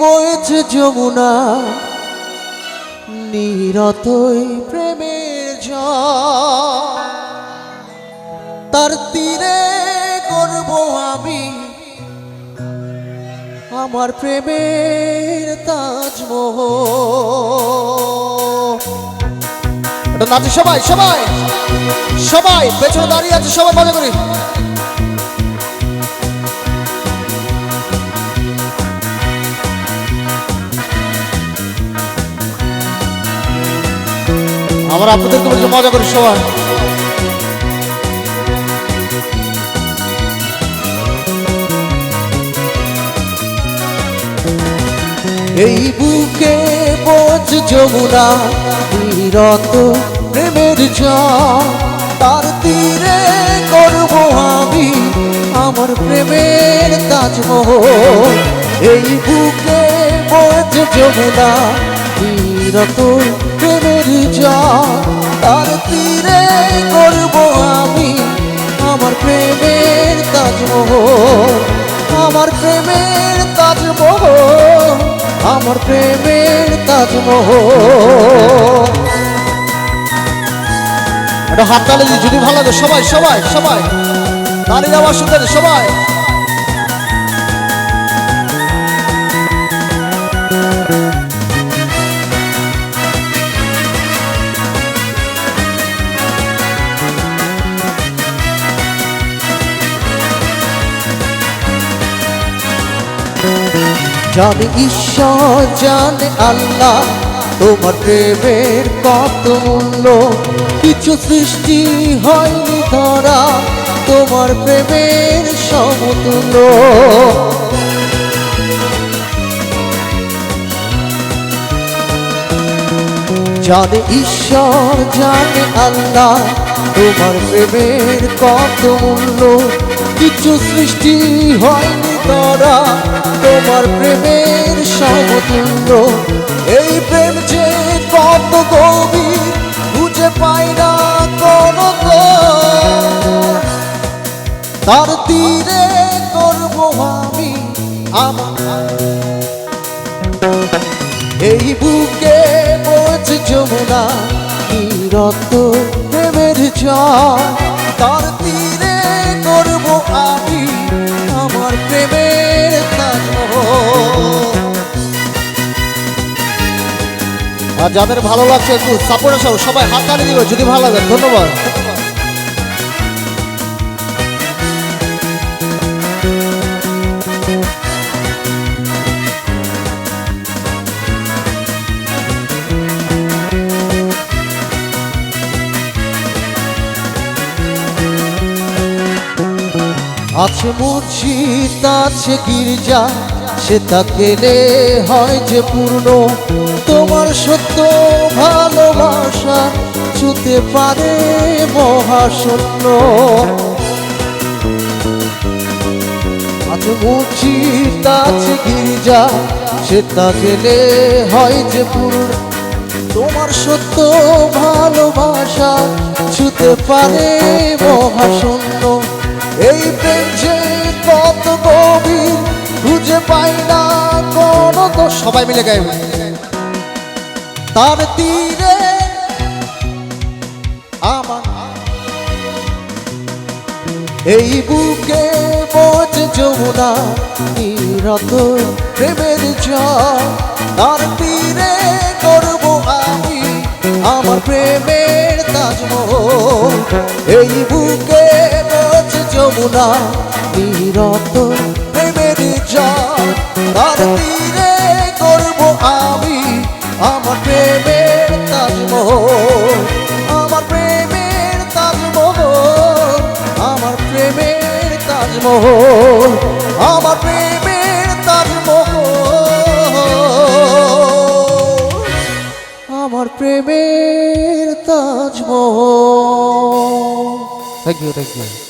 বয়েছে যমুনা, নিরতই প্রেমের তার তীরে করব আমি আমার প্রেমের তাজমহ নাচি সবাই সবাই সবাই, পেছনে দাঁড়িয়ে আছে, সবাই মজা করি। আমরা আপনাদেরকে বলছি মজা করি, সবাই। এই বুকে বোঝ যমুনা নিরত প্রেমের জল তার তীরে করব আমি আমার প্রেমের তাজমহল। এই বুকে বোঝ যমুনা নিরত প্রেমের জল তার তীরে করব আমি আমার প্রেমের তাজমহল, আমার প্রেমের তাজমহল, আমার প্রেমের তাজমহল। একটা হাত তালে দিয়ে যদি ভালো লাগে, সবাই সবাই সবাই। তালির আওয়াজ শুনতে সবাই। জানে ঈশ্বর, জানে আল্লাহ। তোমার প্রেমের কত মূল্য, কিছু সৃষ্টি হয়নি ধরা। তোমার প্রেমের সমতুল্য। জানে ঈশ্বর, জানে আল্লাহ। তোমার প্রেমের কত মূল্য, কিছু সৃষ্টি হয়নি ধরা তোমার প্রেমের সমতুল্য এই প্রেম যে কত গভীর বুঝে পাই না কোনো। তার তীরে করব আমি আমার এই বুকে বোঝ যমুনা নিরত প্রেমের জল তার আর যাদের ভালো লাগছে একটু সাপোর্ট সব সবাই হাত তালি দিবে, যদি ভালো লাগে, ধন্যবাদ। আছে মসজিদ আছে গির্জা সে তা গেলে হয় যে পূর্ণ তোমার সত্য ভালোবাসা, ছুতে পারে মহাশূন্য। মসজিদ আছে গির্জা, সে তা গেলে হয় যে পূর্ণ তোমার সত্য ভালোবাসা, ছুতে পারে মহাশূন্য। এই তো সবাই মিলে গাইবে। তার তীরে আমার এই বুকে বোঝ যমুনা, নিরত প্রেমের জল। তার তীরে করব আমি আমার প্রেমের তাজমহল। এই বুকে বোঝ যমুনা, নিরত প্রেমের জল। তার তীরে আমার প্রেমের তাজমহল, আমার প্রেমের তাজমহল, আমার প্রেমের তাজমহল, আমার প্রেমের তাজমহল, আমার প্রেমের Taj Mahal. Thank you thank you